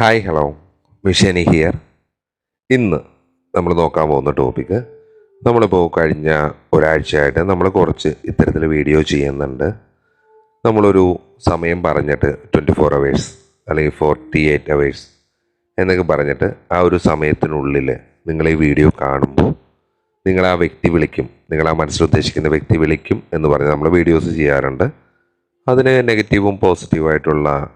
Hi hello. മിഷനി here. ഇന്ന് നമ്മൾ നോക്കാൻ പോകുന്ന ടോപ്പിക്ക് നമ്മളിപ്പോൾ കഴിഞ്ഞ ഒരാഴ്ചയായിട്ട് നമ്മൾ കുറച്ച് ഇത്തരത്തിൽ വീഡിയോ ചെയ്യുന്നുണ്ട്. നമ്മളൊരു സമയം പറഞ്ഞിട്ട് ട്വന്റി ഫോർ അവേഴ്സ് അല്ലെങ്കിൽ ഫോർട്ടി എയ്റ്റ് അവേഴ്സ് എന്നൊക്കെ പറഞ്ഞിട്ട് ആ ഒരു സമയത്തിനുള്ളിൽ നിങ്ങൾ ഈ വീഡിയോ കാണുമ്പോൾ നിങ്ങൾ ആ വ്യക്തി വിളിക്കും. നിങ്ങൾ ആ മനസ്സിലുദ്ദേശിക്കുന്ന വ്യക്തി വിളിക്കും എന്ന് പറഞ്ഞ് നമ്മൾ വീഡിയോസ് ചെയ്യാറുണ്ട്. അതിന് നെഗറ്റീവും പോസിറ്റീവായിട്ടുള്ള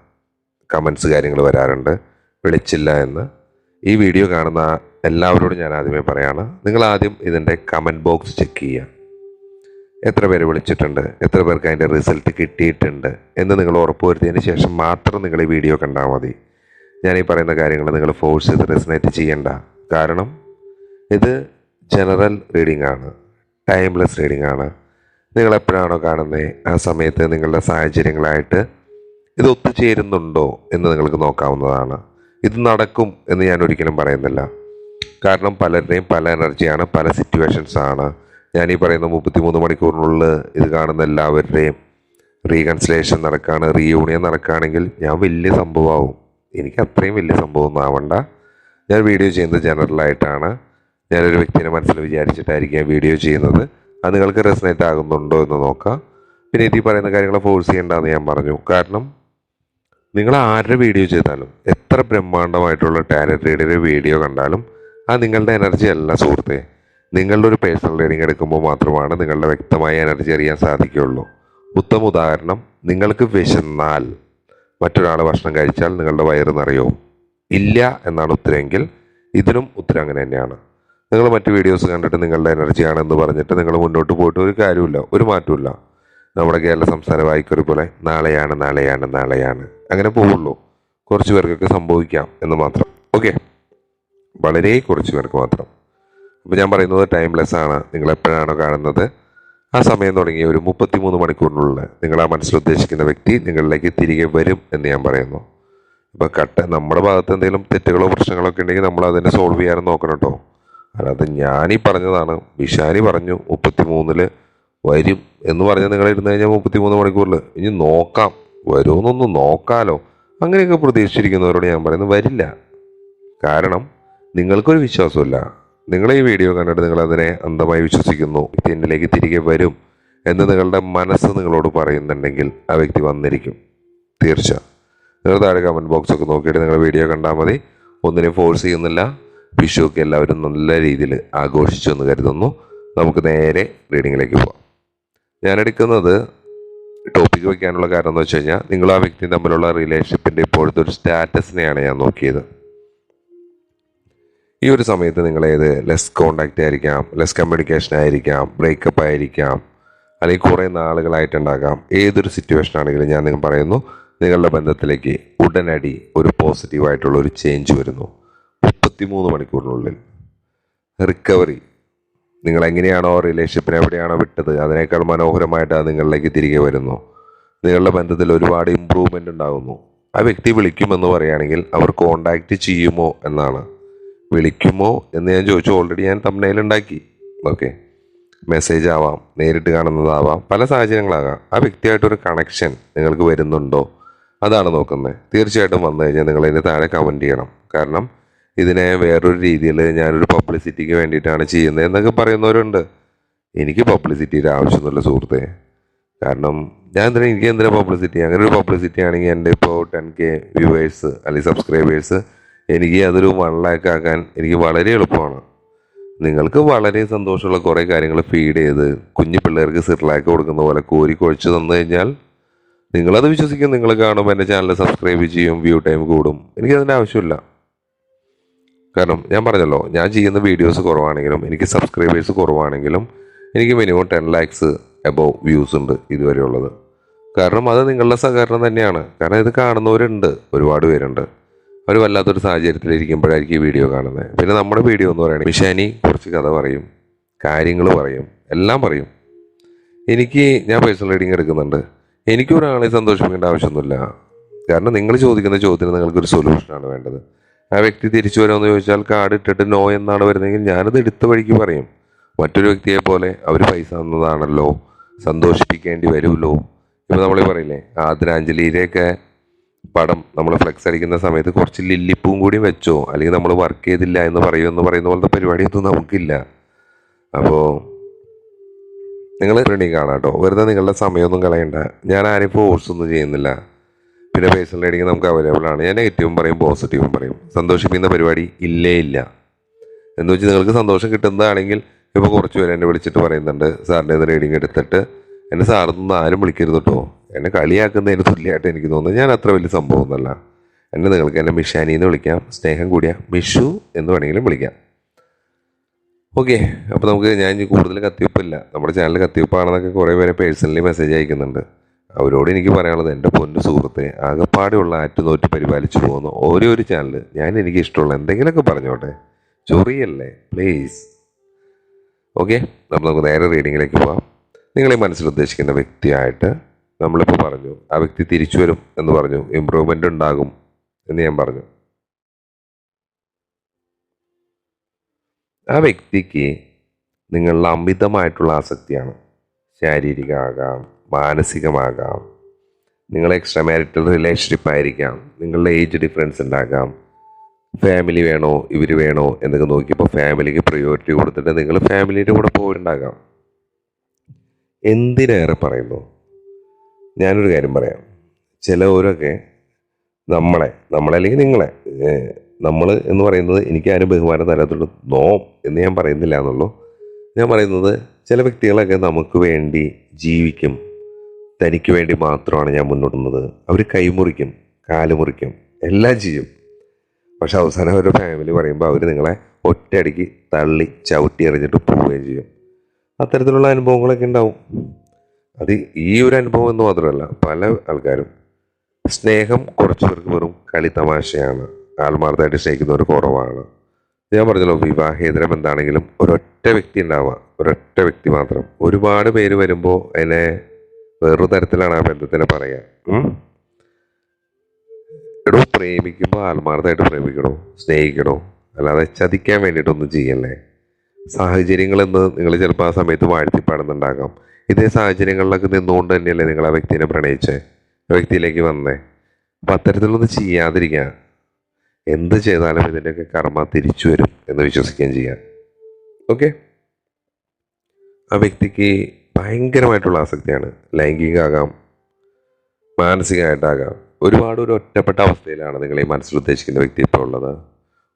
കമൻസ് കാര്യങ്ങൾ വരാറുണ്ട്. വിളിച്ചില്ല എന്ന്. ഈ വീഡിയോ കാണുന്ന എല്ലാവരോടും ഞാൻ ആദ്യമേ പറയാണ് നിങ്ങൾ ആദ്യം ഇതിന്റെ കമന്റ് ബോക്സ് ചെക്ക് ചെയ്യുക. എത്ര പേര് വിളിച്ചിട്ടുണ്ട് എത്ര പേർക്ക് അതിന്റെ റിസൾട്ട് കിട്ടിയിട്ടുണ്ട് എന്ന് നിങ്ങൾ ഉറപ്പുവരുത്തിയതിന് ശേഷം മാത്രം നിങ്ങൾ ഈ വീഡിയോ കണ്ടാൽ മതി. ഞാൻ ഈ പറയുന്ന കാര്യങ്ങൾ നിങ്ങൾ ഫോഴ്സ് ചെയ്ത് റെസിനേറ്റ് ചെയ്യണ്ട കാരണം ഇത് ജനറൽ റീഡിംഗ് ആണ് ടൈംലെസ് റീഡിംഗ് ആണ്. നിങ്ങൾ എപ്പോഴാണോ കാണുന്നത് ആ സമയത്ത് നിങ്ങളുടെ സാഹചര്യങ്ങളായിട്ട് ഇത് ഒത്തുചേരുന്നുണ്ടോ എന്ന് നിങ്ങൾക്ക് നോക്കാവുന്നതാണ്. ഇത് നടക്കും എന്ന് ഞാൻ ഒരിക്കലും പറയുന്നില്ല. കാരണം പലരുടെയും പല എനർജിയാണ് പല സിറ്റുവേഷൻസാണ് ഞാൻ ഈ പറയുന്ന മുപ്പത്തിമൂന്ന് മണിക്കൂറിനുള്ളിൽ ഇത് കാണുന്ന എല്ലാവരുടെയും റീകൺസിലേഷൻ നടക്കുകയാണ് റീയൂണിയൻ നടക്കുകയാണെങ്കിൽ ഞാൻ വലിയ സംഭവമാവും. എനിക്ക് അത്രയും വലിയ സംഭവം ഒന്നും ആവണ്ട. ഞാൻ വീഡിയോ ചെയ്യുന്നത് ജനറലായിട്ടാണ് ഞാനൊരു വ്യക്തിനെ മനസ്സിൽ വിചാരിച്ചിട്ടായിരിക്കും വീഡിയോ ചെയ്യുന്നത്. അത് നിങ്ങൾക്ക് റെസനേറ്റ് ആകുന്നുണ്ടോ എന്ന് നോക്കാം. പിന്നെ ഇത് ഈ പറയുന്ന കാര്യങ്ങളെ ഫോഴ്സ് ചെയ്യേണ്ടതെന്ന് ഞാൻ പറഞ്ഞു. കാരണം നിങ്ങൾ ആരുടെ വീഡിയോ ചെയ്താലും എത്ര ബ്രഹ്മാണ്ടമായിട്ടുള്ള ടാലറ്റ് റീഡിയുടെ വീഡിയോ കണ്ടാലും അത് നിങ്ങളുടെ എനർജി അല്ല സുഹൃത്തെ. നിങ്ങളുടെ ഒരു പേഴ്സണൽ റീഡിംഗ് എടുക്കുമ്പോൾ മാത്രമാണ് നിങ്ങളുടെ വ്യക്തമായ എനർജി അറിയാൻ സാധിക്കുകയുള്ളൂ. ഉത്തമ ഉദാഹരണം നിങ്ങൾക്ക് വിശന്നാൽ മറ്റൊരാൾ ഭക്ഷണം കഴിച്ചാൽ നിങ്ങളുടെ വയറ് നിറയോ. ഇല്ല എന്നാണ് ഉത്തരമെങ്കിൽ ഇതിനും ഉത്തരം അങ്ങനെ തന്നെയാണ്. നിങ്ങൾ മറ്റ് വീഡിയോസ് കണ്ടിട്ട് നിങ്ങളുടെ എനർജിയാണെന്ന് പറഞ്ഞിട്ട് നിങ്ങൾ മുന്നോട്ട് പോയിട്ട് ഒരു കാര്യമില്ല ഒരു മാറ്റമില്ല നമ്മുടെ കേരള സംസ്ഥാന വായിക്കൊരു പോലെ നാളെയാണ് നാളെയാണ് നാളെയാണ്. അങ്ങനെ പോവുള്ളൂ. കുറച്ച് പേർക്കൊക്കെ സംഭവിക്കാം എന്ന് മാത്രം. ഓക്കെ വളരെ കുറച്ച് പേർക്ക് മാത്രം. അപ്പോൾ ഞാൻ പറയുന്നത് ടൈംലെസ് ആണ്. നിങ്ങൾ എപ്പോഴാണോ കാണുന്നത്? ആ സമയം തുടങ്ങി ഒരു മുപ്പത്തിമൂന്ന് മണിക്കൂറിനുള്ളിൽ നിങ്ങൾ ആ മനസ്സിൽ ഉദ്ദേശിക്കുന്ന വ്യക്തി നിങ്ങളിലേക്ക് തിരികെ വരും എന്ന് ഞാൻ പറയുന്നു. ഇപ്പോൾ കട്ട നമ്മുടെ ഭാഗത്ത് എന്തെങ്കിലും തെറ്റുകളോ പ്രശ്നങ്ങളോ ഒക്കെ ഉണ്ടെങ്കിൽ നമ്മൾ അതിനെ സോൾവ് ചെയ്യാനും നോക്കണം കേട്ടോ. അല്ലാതെ ഞാനീ പറഞ്ഞതാണ് വിഷാനി പറഞ്ഞു മുപ്പത്തിമൂന്നിൽ വരും എന്ന് പറഞ്ഞ നിങ്ങൾ ഇരുന്ന് കഴിഞ്ഞാൽ മുപ്പത്തിമൂന്ന് മണിക്കൂറിൽ ഇനി നോക്കാം. വരുമെന്നൊന്ന് നോക്കാലോ. അങ്ങനെയൊക്കെ പ്രതീക്ഷിച്ചിരിക്കുന്നവരോട് ഞാൻ പറയുന്നത് വരില്ല. കാരണം നിങ്ങൾക്കൊരു വിശ്വാസമില്ല നിങ്ങൾ ഈ വീഡിയോ കണ്ടിട്ട് നിങ്ങൾ അതിനെ അന്ധമായി വിശ്വസിക്കുന്നു. എന്നിലേക്ക് തിരികെ വരും എന്ന് നിങ്ങളുടെ മനസ്സ് നിങ്ങളോട് പറയുന്നുണ്ടെങ്കിൽ ആ വ്യക്തി വന്നിരിക്കും. തീർച്ച നിങ്ങൾ താഴെ കമന്റ് ബോക്സ് ഒക്കെ നോക്കിയിട്ട് നിങ്ങൾ വീഡിയോ കണ്ടാൽ മതി. ഒന്നിനെയും ഫോഴ്സ് ചെയ്യുന്നില്ല. വിഷുവൊക്കെ എല്ലാവരും നല്ല രീതിയിൽ ആഘോഷിച്ചു എന്ന് കരുതുന്നു. നമുക്ക് നേരെ റീഡിങ്ങിലേക്ക് പോവാം. ഞാൻ എടുക്കുന്നത് ടോപ്പിക്ക് വയ്ക്കാനുള്ള കാരണം എന്ന് വെച്ച് കഴിഞ്ഞാൽ നിങ്ങൾ ആ വ്യക്തി തമ്മിലുള്ള റിലേഷൻഷിപ്പിന്റെ ഇപ്പോഴത്തെ ഒരു സ്റ്റാറ്റസിനെയാണ് ഞാൻ നോക്കിയത്. ഈ ഒരു സമയത്ത് നിങ്ങൾ ഏത് ലെസ് കോണ്ടാക്റ്റ് ആയിരിക്കാം ലെസ് കമ്മ്യൂണിക്കേഷൻ ആയിരിക്കാം ബ്രേക്കപ്പ് ആയിരിക്കാം അല്ലെങ്കിൽ കുറേ നാളുകളായിട്ടുണ്ടാകാം ഏതൊരു സിറ്റുവേഷൻ ആണെങ്കിലും ഞാൻ നിങ്ങൾ പറയുന്നു നിങ്ങളുടെ ബന്ധത്തിലേക്ക് ഉടനടി ഒരു പോസിറ്റീവായിട്ടുള്ള ഒരു ചേഞ്ച് വരുന്നു. മുപ്പത്തിമൂന്ന് മണിക്കൂറിനുള്ളിൽ. റിക്കവറി നിങ്ങൾ എങ്ങനെയാണോ റിലേഷൻഷിപ്പിനെ എവിടെയാണോ വിട്ടത് അതിനേക്കാൾ മനോഹരമായിട്ട് അത് നിങ്ങളിലേക്ക് തിരികെ വരുന്നു. നിങ്ങളുടെ ബന്ധത്തിൽ ഒരുപാട് ഇമ്പ്രൂവ്മെന്റ് ഉണ്ടാകുന്നു. ആ വ്യക്തി വിളിക്കുമെന്ന് പറയുകയാണെങ്കിൽ അവർ കോണ്ടാക്റ്റ് ചെയ്യുമോ എന്നാണ്. വിളിക്കുമോ എന്ന് ഞാൻ ചോദിച്ചു. ഓൾറെഡി ഞാൻ തമ്മിൽ ഉണ്ടാക്കി. ഓക്കെ മെസ്സേജ് ആവാം നേരിട്ട് കാണുന്നതാവാം പല സാഹചര്യങ്ങളാകാം. ആ വ്യക്തിയായിട്ടൊരു കണക്ഷൻ നിങ്ങൾക്ക് വരുന്നുണ്ടോ? അതാണ് നോക്കുന്നത്. തീർച്ചയായിട്ടും വന്നു കഴിഞ്ഞാൽ നിങ്ങൾ ഇതിന് താഴെ കമന്റ് ചെയ്യണം. കാരണം ഇതിനെ വേറൊരു രീതിയിൽ ഞാനൊരു പബ്ലിസിറ്റിക്ക് വേണ്ടിയിട്ടാണ് ചെയ്യുന്നത് എന്നൊക്കെ പറയുന്നവരുണ്ട്. എനിക്ക് പബ്ലിസിറ്റിയുടെ ആവശ്യമൊന്നുമില്ല സുഹൃത്തെ. കാരണം ഞാൻ എന്തിനാ എനിക്ക് എന്തിനാ പബ്ലിസിറ്റി അങ്ങനെ ഒരു പബ്ലിസിറ്റി ആണെങ്കിൽ എന്റെ ഇപ്പോൾ ടെൻ കെ വ്യൂവേഴ്സ് അല്ലെങ്കിൽ സബ്സ്ക്രൈബേഴ്സ് എനിക്ക് അതൊരു വൺ ലാക്ക് ആക്കാൻ എനിക്ക് വളരെ എളുപ്പമാണ്. നിങ്ങൾക്ക് വളരെ സന്തോഷമുള്ള കുറേ കാര്യങ്ങൾ ഫീഡ് ചെയ്ത് കുഞ്ഞു പിള്ളേർക്ക് സിർലാക്ക് കൊടുക്കുന്ന പോലെ കോരി കുഴച്ച് തന്നു കഴിഞ്ഞാൽ നിങ്ങളത് വിശ്വസിക്കും. നിങ്ങൾ കാണുമ്പോൾ എന്റെ ചാനൽ സബ്സ്ക്രൈബ് ചെയ്യും വ്യൂ ടൈം കൂടും. എനിക്കതിന്റെ ആവശ്യമില്ല. കാരണം ഞാൻ പറഞ്ഞല്ലോ ഞാൻ ചെയ്യുന്ന വീഡിയോസ് കുറവാണെങ്കിലും എനിക്ക് സബ്സ്ക്രൈബേഴ്സ് കുറവാണെങ്കിലും എനിക്ക് minimum ten lakhs above views ഉണ്ട് ഇതുവരെ ഉള്ളത് കാരണം അത് നിങ്ങളുടെ സഹകരണം തന്നെയാണ്. കാരണം ഇത് കാണുന്നവരുണ്ട് ഒരുപാട് പേരുണ്ട്. അവർ വല്ലാത്തൊരു സാഹചര്യത്തിലിരിക്കുമ്പോഴായിരിക്കും ഈ വീഡിയോ കാണുന്നത്. പിന്നെ നമ്മുടെ വീഡിയോ എന്ന് പറയുന്നത് മിഷാനി കുറച്ച് കഥ പറയും കാര്യങ്ങൾ പറയും എല്ലാം പറയും. എനിക്ക് ഞാൻ പേഴ്സണൽ റീഡിങ് എടുക്കുന്നുണ്ട്. എനിക്ക് ഒരാളെ സന്തോഷിപ്പിക്കേണ്ട ആവശ്യമൊന്നുമില്ല. കാരണം നിങ്ങൾ ചോദിക്കുന്ന ചോദ്യത്തിന് നിങ്ങൾക്കൊരു സൊല്യൂഷനാണ് വേണ്ടത്. ആ വ്യക്തി തിരിച്ചു വരുമെന്ന് ചോദിച്ചാൽ കാർഡ് ഇട്ടിട്ട് നോ എന്നാണ് വരുന്നതെങ്കിൽ ഞാനത് എടുത്ത വഴിക്ക് പറയും. മറ്റൊരു വ്യക്തിയെ പോലെ അവർ പൈസ തന്നതാണല്ലോ. സന്തോഷിപ്പിക്കേണ്ടി വരുമല്ലോ. ഇപ്പോൾ നമ്മൾ പറയില്ലേ ആദരാഞ്ജലിയിലേക്കെ പടം നമ്മൾ ഫ്ലെക്സ് അടിക്കുന്ന സമയത്ത് കുറച്ച് ലില്ലിപ്പൂവും കൂടി വെച്ചോ? അല്ലെങ്കിൽ നമ്മൾ വർക്ക് ചെയ്തില്ല എന്ന് പറയൂ എന്ന് പറയുന്ന പോലത്തെ പരിപാടിയൊന്നും നമുക്കില്ല. അപ്പോൾ നിങ്ങൾ റെഡി കാണാം കേട്ടോ വെറുതെ നിങ്ങളുടെ സമയമൊന്നും കളയണ്ട. ഞാൻ ആരും ഫോഴ്സ് ഒന്നും ചെയ്യുന്നില്ല. പിന്നെ പേഴ്സണൽ റീഡിങ് നമുക്ക് അവൈലബിൾ ആണ്. ഞാൻ നെഗറ്റീവും പറയും പോസിറ്റീവും പറയും. സന്തോഷിപ്പിക്കുന്ന പരിപാടി ഇല്ലേ ഇല്ല. എന്ന് വെച്ചാൽ നിങ്ങൾക്ക് സന്തോഷം കിട്ടുന്നതാണെങ്കിൽ ഇപ്പോൾ കുറച്ച് പേര് എന്നെ വിളിച്ചിട്ട് പറയുന്നുണ്ട് സാറിന്റെ ഇത് റീഡിങ് എടുത്തിട്ട്. എന്നെ സാറിന്ന് ആരും വിളിക്കരുത് കേട്ടോ എന്നെ കളിയാക്കുന്നതിന് തുല്യമായിട്ട് എനിക്ക് തോന്നുന്നു. ഞാൻ അത്ര വലിയ സംഭവമൊന്നുമല്ല എന്നെ നിങ്ങൾക്ക് എന്നെ മിഷാനി എന്ന് വിളിക്കാം. സ്നേഹം കൂടിയ മിഷു എന്ന് വേണമെങ്കിലും വിളിക്കാം. ഓക്കെ അപ്പോൾ നമുക്ക് ഞാൻ കൂടുതൽ കത്തിവെപ്പില്ല. നമ്മുടെ ചാനൽ കത്തിവെപ്പാണെന്നൊക്കെ കുറേ പേരെ പേഴ്സണലി മെസ്സേജ് അയക്കുന്നുണ്ട്. അവരോട് എനിക്ക് പറയാനുള്ളത് എന്റെ പൊന്നു സുഹൃത്തെ ആകപ്പാടെയുള്ള ആറ്റുനോറ്റ് പരിപാലിച്ചു പോകുന്ന ഓരോ ഒരു ചാനൽ ഞാൻ എനിക്ക് ഇഷ്ടമുള്ള എന്തെങ്കിലുമൊക്കെ പറഞ്ഞോട്ടെ? ചൊറിയല്ലേ? പ്ലീസ് ഓക്കെ നമ്മൾ നമുക്ക് നേരെ റീഡിങ്ങിലേക്ക് പോവാം. നിങ്ങളെ മനസ്സിൽ ഉദ്ദേശിക്കുന്ന വ്യക്തിയായിട്ട് നമ്മളിപ്പോൾ പറഞ്ഞു ആ വ്യക്തി തിരിച്ചു വരും എന്ന് പറഞ്ഞു ഇമ്പ്രൂവ്മെന്റ് ഉണ്ടാകും എന്ന് ഞാൻ പറഞ്ഞു. ആ വ്യക്തിക്ക് നിങ്ങളുടെ അമിതമായിട്ടുള്ള ആസക്തിയാണ്. ശാരീരികമാകാം മാനസികമാകാം. നിങ്ങളെ എക്സ്ട്രാ മാരിറ്റൽ റിലേഷൻഷിപ്പ് ആയിരിക്കാം. നിങ്ങളുടെ ഏജ് ഡിഫറൻസ് ഉണ്ടാകാം. ഫാമിലി വേണോ? ഇവർ വേണോ? എന്നൊക്കെ നോക്കിയപ്പോൾ ഫാമിലിക്ക് പ്രയോറിറ്റി കൊടുത്തിട്ട് നിങ്ങൾ ഫാമിലിയുടെ കൂടെ പോയിട്ടുണ്ടാകാം. എന്തിനേറെ പറയുന്നു? ഞാനൊരു കാര്യം പറയാം. ചിലവരൊക്കെ നമ്മളെ നമ്മളെ അല്ലെങ്കിൽ നിങ്ങളെ നമ്മൾ എന്ന് പറയുന്നത് എനിക്ക് ആരും ബഹുമാനം തരാത്തുള്ളൂ നോ എന്ന് ഞാൻ പറയുന്നില്ല എന്നുള്ളൂ. ഞാൻ പറയുന്നത് ചില വ്യക്തികളൊക്കെ നമുക്ക് വേണ്ടി ജീവിക്കും. തനിക്ക് വേണ്ടി മാത്രമാണ് ഞാൻ മുന്നോട്ടുന്നത് അവർ കൈമുറിക്കും കാലുമുറിക്കും എല്ലാം ചെയ്യും. പക്ഷെ അവസാനം അവരുടെ ഫാമിലി പറയുമ്പോൾ അവർ നിങ്ങളെ ഒറ്റയടിക്ക് തള്ളി ചവിട്ടി എറിഞ്ഞിട്ട് പോവുകയും ചെയ്യും. അത്തരത്തിലുള്ള അനുഭവങ്ങളൊക്കെ ഉണ്ടാവും. അത് ഈ ഒരു അനുഭവം എന്ന് മാത്രമല്ല പല ആൾക്കാരും സ്നേഹം കുറച്ച് പേർക്ക് വെറും കളി തമാശയാണ്. ആത്മാർത്ഥമായിട്ട് സ്നേഹിക്കുന്നവർ കുറവാണ്. ഞാൻ പറഞ്ഞല്ലോ വിവാഹേതര ബന്ധമാണെങ്കിലും ഒരൊറ്റ വ്യക്തി ഉണ്ടാവുക ഒരൊറ്റ വ്യക്തി മാത്രം. ഒരുപാട് പേര് വരുമ്പോൾ അതിനെ വേറൊരു തരത്തിലാണ് ആ ബന്ധത്തിനെ പറയുക. ഉം? എടോ പ്രേമിക്കുമ്പോൾ ആത്മാർത്ഥമായിട്ട് പ്രേമിക്കണോ? സ്നേഹിക്കണോ? അല്ലാതെ ചതിക്കാൻ വേണ്ടിയിട്ടൊന്നും ചെയ്യല്ലേ? സാഹചര്യങ്ങളെന്ന് നിങ്ങൾ ചിലപ്പോൾ ആ സമയത്ത് വാഴ്ത്തിപ്പാടുന്നുണ്ടാകാം. ഇതേ സാഹചര്യങ്ങളിലൊക്കെ നിന്നുകൊണ്ട് തന്നെയല്ലേ നിങ്ങൾ ആ വ്യക്തിനെ പ്രണയിച്ച്? ആ വ്യക്തിയിലേക്ക് വന്നേ? അപ്പം അത്തരത്തിലൊന്നും ചെയ്യാതിരിക്കുക. എന്ത് ചെയ്താലും ഇതിന്റെയൊക്കെ കർമ്മ തിരിച്ചു വരും എന്ന് വിശ്വസിക്കുകയും ചെയ്യാം. ഓക്കെ? ആ വ്യക്തിക്ക് ഭയങ്കരമായിട്ടുള്ള ആസക്തിയാണ്. ലൈംഗികമാകാം മാനസികമായിട്ടാകാം. ഒരുപാട് ഒരു ഒറ്റപ്പെട്ട അവസ്ഥയിലാണ് നിങ്ങൾ ഈ മനസ്സിൽ ഉദ്ദേശിക്കുന്ന വ്യക്തി ഇപ്പോൾ ഉള്ളത്.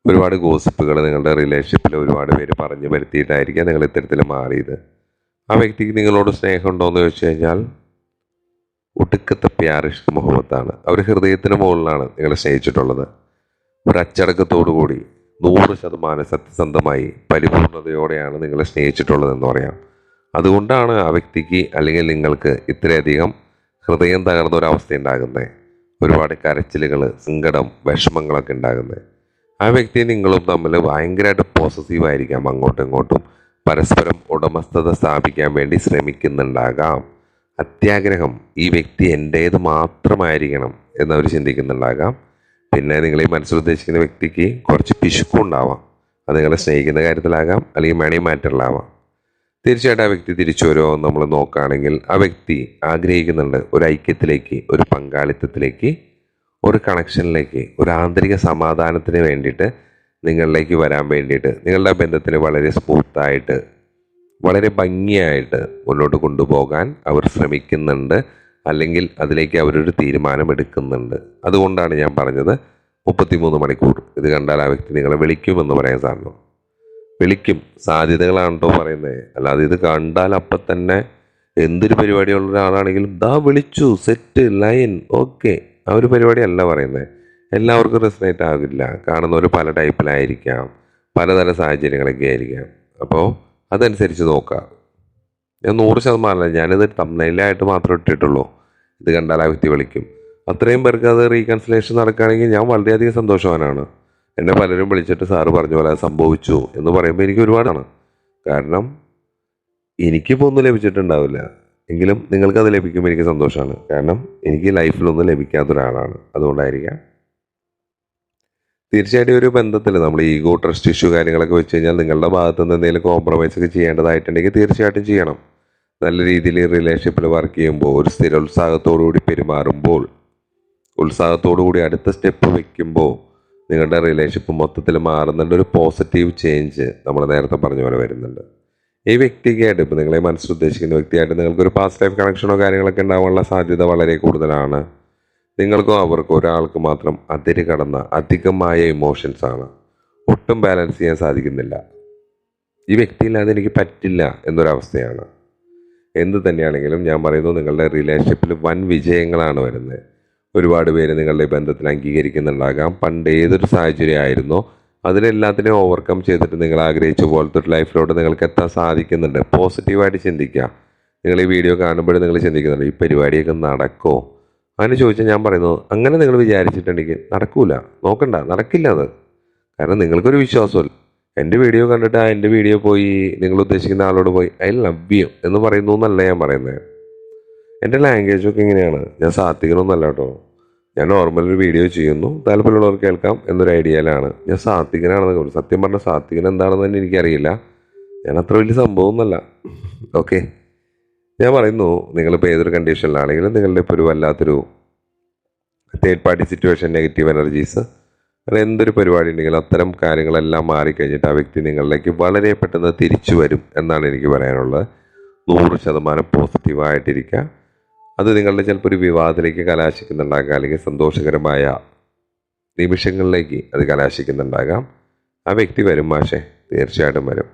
ഒരുപാട് ഗോസിപ്പുകൾ നിങ്ങളുടെ റിലേഷൻഷിപ്പിൽ ഒരുപാട് പേര് പറഞ്ഞു വരുത്തിയിട്ടായിരിക്കാം നിങ്ങൾ ഇത്തരത്തിൽ മാറിയത്. ആ വ്യക്തിക്ക് നിങ്ങളോട് സ്നേഹമുണ്ടോ എന്ന് ചോദിച്ചു കഴിഞ്ഞാൽ ഒടുക്കത്തെ പ്യാരിഷ്ക് മുഹമ്മത്താണ് അവർ ഹൃദയത്തിന് മുകളിലാണ് നിങ്ങളെ സ്നേഹിച്ചിട്ടുള്ളത്. ഒരു അച്ചടക്കത്തോടു കൂടി നൂറ് ശതമാനം സത്യസന്ധമായി പരിപൂർണതയോടെയാണ് നിങ്ങളെ സ്നേഹിച്ചിട്ടുള്ളതെന്ന് പറയാം. അതുകൊണ്ടാണ് ആ വ്യക്തിക്ക് അല്ലെങ്കിൽ നിങ്ങൾക്ക് ഇത്രയധികം ഹൃദയം തകർന്ന ഒരവസ്ഥ ഉണ്ടാകുന്നത് ഒരുപാട് കരച്ചിലുകൾ സങ്കടം വിഷമങ്ങളൊക്കെ ഉണ്ടാകുന്നത് ആ വ്യക്തി നിങ്ങളും തമ്മിൽ ഭയങ്കരമായിട്ട് പോസിറ്റീവ് ആയിരിക്കാം. അങ്ങോട്ടും ഇങ്ങോട്ടും പരസ്പരം ഉടമസ്ഥത സ്ഥാപിക്കാൻ വേണ്ടി ശ്രമിക്കുന്നുണ്ടാകാം. അത്യാഗ്രഹം ഈ വ്യക്തി എന്റേത് മാത്രമായിരിക്കണം എന്നവർ ചിന്തിക്കുന്നുണ്ടാകാം. പിന്നെ നിങ്ങൾ ഈ മനസ്സിൽ ഉദ്ദേശിക്കുന്ന വ്യക്തിക്ക് കുറച്ച് പിശുക്കും ഉണ്ടാവാം. അത് നിങ്ങളെ സ്നേഹിക്കുന്ന കാര്യത്തിലാകാം അല്ലെങ്കിൽ മണി മാറ്ററിലാവാം തീർച്ചയായിട്ടും ആ വ്യക്തി തിരിച്ചു വരുമോ നമ്മൾ നോക്കുകയാണെങ്കിൽ ആ വ്യക്തി ആഗ്രഹിക്കുന്നുണ്ട് ഒരു ഐക്യത്തിലേക്ക് ഒരു പങ്കാളിത്തത്തിലേക്ക് ഒരു കണക്ഷനിലേക്ക് ഒരു ആന്തരിക സമാധാനത്തിന് വേണ്ടിയിട്ട് നിങ്ങളിലേക്ക് വരാൻ വേണ്ടിയിട്ട് നിങ്ങളുടെ ബന്ധത്തിന് വളരെ സ്മൂത്തായിട്ട് വളരെ ഭംഗിയായിട്ട് മുന്നോട്ട് കൊണ്ടുപോകാൻ അവർ ശ്രമിക്കുന്നുണ്ട് അല്ലെങ്കിൽ അതിലേക്ക് അവരൊരു തീരുമാനം എടുക്കുന്നുണ്ട് അതുകൊണ്ടാണ് ഞാൻ പറഞ്ഞത് മുപ്പത്തിമൂന്ന് മണിക്കൂർ. ഇത് കണ്ടാൽ ആ വ്യക്തി നിങ്ങളെ വിളിക്കുമെന്ന് പറയാൻ സാറിനോ വിളിക്കും. സാധ്യതകളാണ് കേട്ടോ പറയുന്നത് അല്ലാതെ ഇത് കണ്ടാൽ അപ്പം തന്നെ എന്തൊരു പരിപാടിയുള്ള ഒരാളാണെങ്കിലും ദാ വിളിച്ചു സെറ്റ് ലൈൻ ഓക്കെ. ആ ഒരു പരിപാടിയല്ല പറയുന്നത് എല്ലാവർക്കും റെസനേറ്റ് ആകില്ല. കാണുന്നവർ പല ടൈപ്പിലായിരിക്കാം പലതരം സാഹചര്യങ്ങളൊക്കെ ആയിരിക്കാം. അപ്പോൾ അതനുസരിച്ച് നോക്കാം. ഞാൻ നൂറ് ശതമാനമല്ല ഞാനിത് തമ്മിലായിട്ട് മാത്രം ഇട്ടിട്ടുള്ളൂ. ഇത് കണ്ടാൽ ആ വ്യക്തി വിളിക്കും. അത്രയും പേർക്ക് അത് റീകൺസിലേഷൻ നടക്കുകയാണെങ്കിൽ ഞാൻ വളരെയധികം സന്തോഷവാനാണ്. എന്നെ പലരും വിളിച്ചിട്ട് സാറ് പറഞ്ഞ പോലെ സംഭവിച്ചു എന്ന് പറയുമ്പോൾ എനിക്ക് ഒരുപാടാണ്. കാരണം എനിക്കിപ്പോൾ ഒന്നും ലഭിച്ചിട്ടുണ്ടാവില്ല. എങ്കിലും നിങ്ങൾക്കത് ലഭിക്കുമ്പോൾ എനിക്ക് സന്തോഷമാണ് കാരണം എനിക്ക് ലൈഫിലൊന്നും ലഭിക്കാത്ത ഒരാളാണ്. അതുകൊണ്ടായിരിക്കാം. തീർച്ചയായിട്ടും ഒരു ബന്ധത്തിൽ നമ്മൾ ഈഗോ ട്രസ്റ്റ് ഇഷ്യൂ കാര്യങ്ങളൊക്കെ വെച്ച് കഴിഞ്ഞാൽ നിങ്ങളുടെ ഭാഗത്ത് നിന്ന് എന്തെങ്കിലും കോംപ്രമൈസ് ഒക്കെ ചെയ്യേണ്ടതായിട്ടുണ്ടെങ്കിൽ തീർച്ചയായിട്ടും ചെയ്യണം. നല്ല രീതിയിൽ റിലേഷൻഷിപ്പിൽ വർക്ക് ചെയ്യുമ്പോൾ ഒരു സ്ഥിരോത്സാഹത്തോടു കൂടി പെരുമാറുമ്പോൾ ഉത്സാഹത്തോടു കൂടി അടുത്ത സ്റ്റെപ്പ് വെക്കുമ്പോൾ നിങ്ങളുടെ റിലേഷൻഷിപ്പ് മൊത്തത്തിൽ മാറുന്നുണ്ട്. ഒരു പോസിറ്റീവ് ചേഞ്ച് നമ്മൾ നേരത്തെ പറഞ്ഞ പോലെ വരുന്നുണ്ട്. ഈ വ്യക്തിക്കായിട്ട് ഇപ്പോൾ നിങ്ങളെ മനസ്സിൽ ഉദ്ദേശിക്കുന്ന വ്യക്തിയായിട്ട് നിങ്ങൾക്കൊരു പാസ്റ്റ് ലൈഫ് കണക്ഷനോ കാര്യങ്ങളൊക്കെ ഉണ്ടാവാനുള്ള സാധ്യത വളരെ കൂടുതലാണ്. നിങ്ങൾക്കും അവർക്കും ഒരാൾക്ക് മാത്രം അതിര് കടന്ന അധികമായ ഇമോഷൻസ് ആണ്. ഒട്ടും ബാലൻസ് ചെയ്യാൻ സാധിക്കുന്നില്ല. ഈ വ്യക്തിയില്ലാതെ എനിക്ക് പറ്റില്ല എന്നൊരവസ്ഥയാണ്. എന്ത് തന്നെയാണെങ്കിലും ഞാൻ പറയുന്നു നിങ്ങളുടെ റിലേഷൻഷിപ്പിൽ വൻ വിജയങ്ങളാണ് വരുന്നത്. ഒരുപാട് പേര് നിങ്ങളുടെ ബന്ധത്തിൽ അംഗീകരിക്കുന്നുണ്ടാകാം. പണ്ട് ഏതൊരു സാഹചര്യമായിരുന്നോ അതിനെല്ലാത്തിനെ ഓവർകം ചെയ്തിട്ട് നിങ്ങൾ ആഗ്രഹിച്ച പോലത്തെ ഒരു ലൈഫിലോട്ട് നിങ്ങൾക്ക് എത്താൻ സാധിക്കുന്നുണ്ട്. പോസിറ്റീവായിട്ട് ചിന്തിക്കുക. നിങ്ങൾ ഈ വീഡിയോ കാണുമ്പോഴും നിങ്ങൾ ചിന്തിക്കുന്നുണ്ട് ഈ പരിപാടിയൊക്കെ നടക്കുമോ അങ്ങനെ ചോദിച്ചാൽ ഞാൻ പറയുന്നത് അങ്ങനെ നിങ്ങൾ വിചാരിച്ചിട്ടുണ്ടെങ്കിൽ നടക്കൂല. നോക്കണ്ട നടക്കില്ല അത്. കാരണം നിങ്ങൾക്കൊരു വിശ്വാസമല്ല. എന്റെ വീഡിയോ കണ്ടിട്ട് ആ എന്റെ വീഡിയോ പോയി നിങ്ങൾ ഉദ്ദേശിക്കുന്ന ആളോട് പോയി ഐ ലവ് യു എന്ന് പറയുന്നു എന്നല്ല ഞാൻ പറയുന്നത്. എന്റെ ലാംഗ്വേജൊക്കെ ഇങ്ങനെയാണ്. ഞാൻ സാത്വികനൊന്നല്ല കേട്ടോ. ഞാൻ നോർമൽ ഒരു വീഡിയോ ചെയ്യുന്നു. താല്പര്യമുള്ളവർ കേൾക്കാം എന്നൊരു ഐഡിയയിലാണ് ഞാൻ സാത്വികനാണെന്ന് തോന്നുന്നു സത്യം പറഞ്ഞ സാത്വികൻ എന്താണെന്ന് തന്നെ എനിക്കറിയില്ല. ഞാൻ അത്ര വലിയ സംഭവമൊന്നുമല്ല. ഓക്കെ ഞാൻ പറയുന്നു നിങ്ങളിപ്പോൾ ഏതൊരു കണ്ടീഷനിലാണെങ്കിലും നിങ്ങളുടെ ഇപ്പോൾ ഒരു വല്ലാത്തൊരു third party situation negative energies അങ്ങനെ എന്തൊരു പരിപാടി ഉണ്ടെങ്കിലും അത്തരം കാര്യങ്ങളെല്ലാം മാറിക്കഴിഞ്ഞിട്ട് ആ വ്യക്തി നിങ്ങളിലേക്ക് വളരെ പെട്ടെന്ന് തിരിച്ചു വരും എന്നാണ് എനിക്ക് പറയാനുള്ളത്. നൂറ് ശതമാനം പോസിറ്റീവായിട്ടിരിക്കുക അത് നിങ്ങളുടെ ചിലപ്പോൾ ഒരു വിവാദത്തിലേക്ക് കലാശിക്കുന്നുണ്ടാകാം അല്ലെങ്കിൽ സന്തോഷകരമായ നിമിഷങ്ങളിലേക്ക് അത് കലാശിക്കുന്നുണ്ടാകാം. ആ വ്യക്തി വരും മാഷേ. തീർച്ചയായിട്ടും വരും.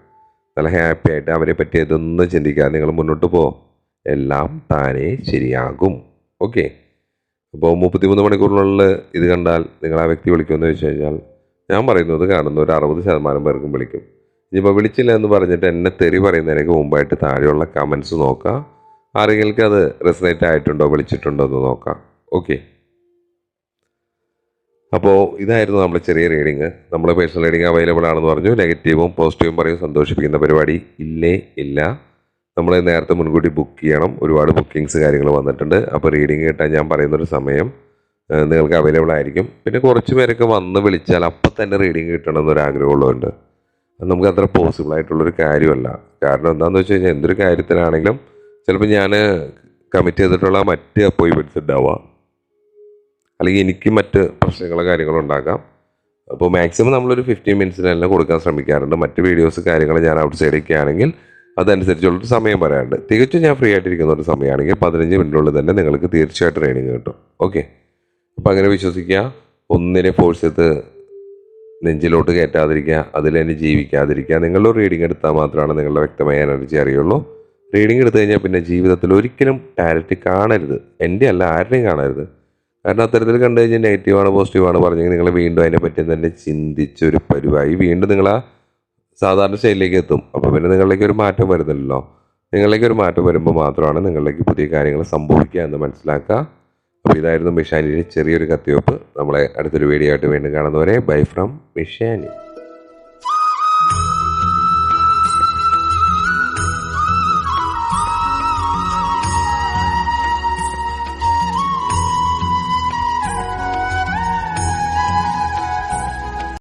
നല്ല ഹാപ്പി ആയിട്ട് അവരെ പറ്റി ഇതൊന്നും ചിന്തിക്കാതെ നിങ്ങൾ മുന്നോട്ട് പോ. എല്ലാം താനേ ശരിയാകും. ഓക്കെ അപ്പോൾ മുപ്പത്തിമൂന്ന് മണിക്കൂറിനുള്ളിൽ ഇത് കണ്ടാൽ നിങ്ങൾ ആ വ്യക്തി വിളിക്കുമെന്ന് വെച്ച് കഴിഞ്ഞാൽ ഞാൻ പറയുന്നത് കാണുന്ന ഒരു അറുപത് ശതമാനം പേർക്കും വിളിക്കും. ഇനിയിപ്പോൾ വിളിച്ചില്ല എന്ന് പറഞ്ഞിട്ട് എന്നെ തെറി പറയുന്നതിനൊക്കെ മുമ്പായിട്ട് താഴെയുള്ള കമൻസ് നോക്കുക. ആരെങ്കിലും അത് റെസനേറ്റ് ആയിട്ടുണ്ടോ വിളിച്ചിട്ടുണ്ടോ എന്ന് നോക്കാം. ഓക്കെ അപ്പോൾ ഇതായിരുന്നു നമ്മുടെ ചെറിയ റീഡിങ് നമ്മൾ പേഴ്സണൽ റീഡിങ് അവൈലബിൾ ആണെന്ന് പറഞ്ഞു. നെഗറ്റീവും പോസിറ്റീവും പറയും. സന്തോഷിപ്പിക്കുന്ന പരിപാടി ഇല്ലേ? ഇല്ല. നമ്മൾ നേരത്തെ മുൻകൂട്ടി ബുക്ക് ചെയ്യണം. ഒരുപാട് ബുക്കിങ്സ് കാര്യങ്ങൾ വന്നിട്ടുണ്ട്. അപ്പോൾ റീഡിങ് കിട്ടാൻ ഞാൻ പറയുന്നൊരു സമയം നിങ്ങൾക്ക് അവൈലബിൾ ആയിരിക്കും. പിന്നെ കുറച്ച് പേരൊക്കെ വന്ന് വിളിച്ചാൽ അപ്പം തന്നെ റീഡിങ് കിട്ടണം എന്നൊരു ആഗ്രഹമുള്ളതുണ്ട് അത് നമുക്ക് അത്ര പോസിബിൾ ആയിട്ടുള്ളൊരു കാര്യമല്ല. കാരണം എന്താണെന്ന് വെച്ച് കഴിഞ്ഞാൽ എന്തൊരു കാര്യത്തിനാണെങ്കിലും ചിലപ്പോൾ ഞാൻ കമ്മിറ്റ് ചെയ്തിട്ടുള്ള മറ്റ് അപ്പോയിൻമെന്റ്സ് ഉണ്ടാവുക അല്ലെങ്കിൽ എനിക്ക് മറ്റ് പ്രശ്നങ്ങളോ കാര്യങ്ങളോ ഉണ്ടാക്കാം അപ്പോൾ മാക്സിമം നമ്മളൊരു ഫിഫ്റ്റീൻ മിനിറ്റ്സിനെല്ലാം കൊടുക്കാൻ ശ്രമിക്കാറുണ്ട്. മറ്റ് വീഡിയോസ് കാര്യങ്ങൾ ഞാൻ ഔട്ട് സൈഡൊക്കെ ആണെങ്കിൽ അതനുസരിച്ചുള്ളൊരു സമയം പറയാറുണ്ട്. തികച്ചും ഞാൻ ഫ്രീ ആയിട്ടിരിക്കുന്ന ഒരു സമയമാണെങ്കിൽ പതിനഞ്ച് മിനിറ്റിനുള്ളിൽ തന്നെ നിങ്ങൾക്ക് തീർച്ചയായിട്ടും ട്രെയിനിങ് കിട്ടും. ഓക്കെ അപ്പോൾ അങ്ങനെ വിശ്വസിക്കുക. ഒന്നിനെ ഫോഴ്സ് ചെയ്ത് നെഞ്ചിലോട്ട് കയറ്റാതിരിക്കുക. അതിൽ തന്നെ ജീവിക്കാതിരിക്കുക. നിങ്ങളുടെ റീഡിംഗ് എടുത്താൽ മാത്രമാണ് നിങ്ങളുടെ വ്യക്തമായ എനർജി അറിയുള്ളൂ. റീഡിംഗ് എടുത്തു കഴിഞ്ഞാൽ പിന്നെ ജീവിതത്തിൽ ഒരിക്കലും ടാരറ്റ് കാണരുത്. എന്റെ അല്ല ആരുടെയും കാണരുത്. കാരണം അത്തരത്തിൽ കണ്ടു കഴിഞ്ഞാൽ നെഗറ്റീവാണ് പോസിറ്റീവാണ് പറഞ്ഞെങ്കിൽ നിങ്ങൾ വീണ്ടും അതിനെപ്പറ്റി തന്നെ ചിന്തിച്ചൊരു പരിവായി വീണ്ടും നിങ്ങൾ ആ സാധാരണ ശൈലിയിലേക്ക് എത്തും. അപ്പോൾ പിന്നെ നിങ്ങളിലേക്ക് ഒരു മാറ്റം വരുന്നില്ലല്ലോ. നിങ്ങളിലേക്ക് ഒരു മാറ്റം വരുമ്പോൾ മാത്രമാണ് നിങ്ങളിലേക്ക് പുതിയ കാര്യങ്ങൾ സംഭവിക്കുക എന്ന് മനസ്സിലാക്കുക. അപ്പോൾ ഇതായിരുന്നു മിഷാനിയുടെ ചെറിയൊരു കത്തിവെപ്പ്. നമ്മളെ അടുത്തൊരു വീഡിയോ ആയിട്ട് വീണ്ടും കാണുന്നവരെ ബൈ ഫ്രം മിഷാനി.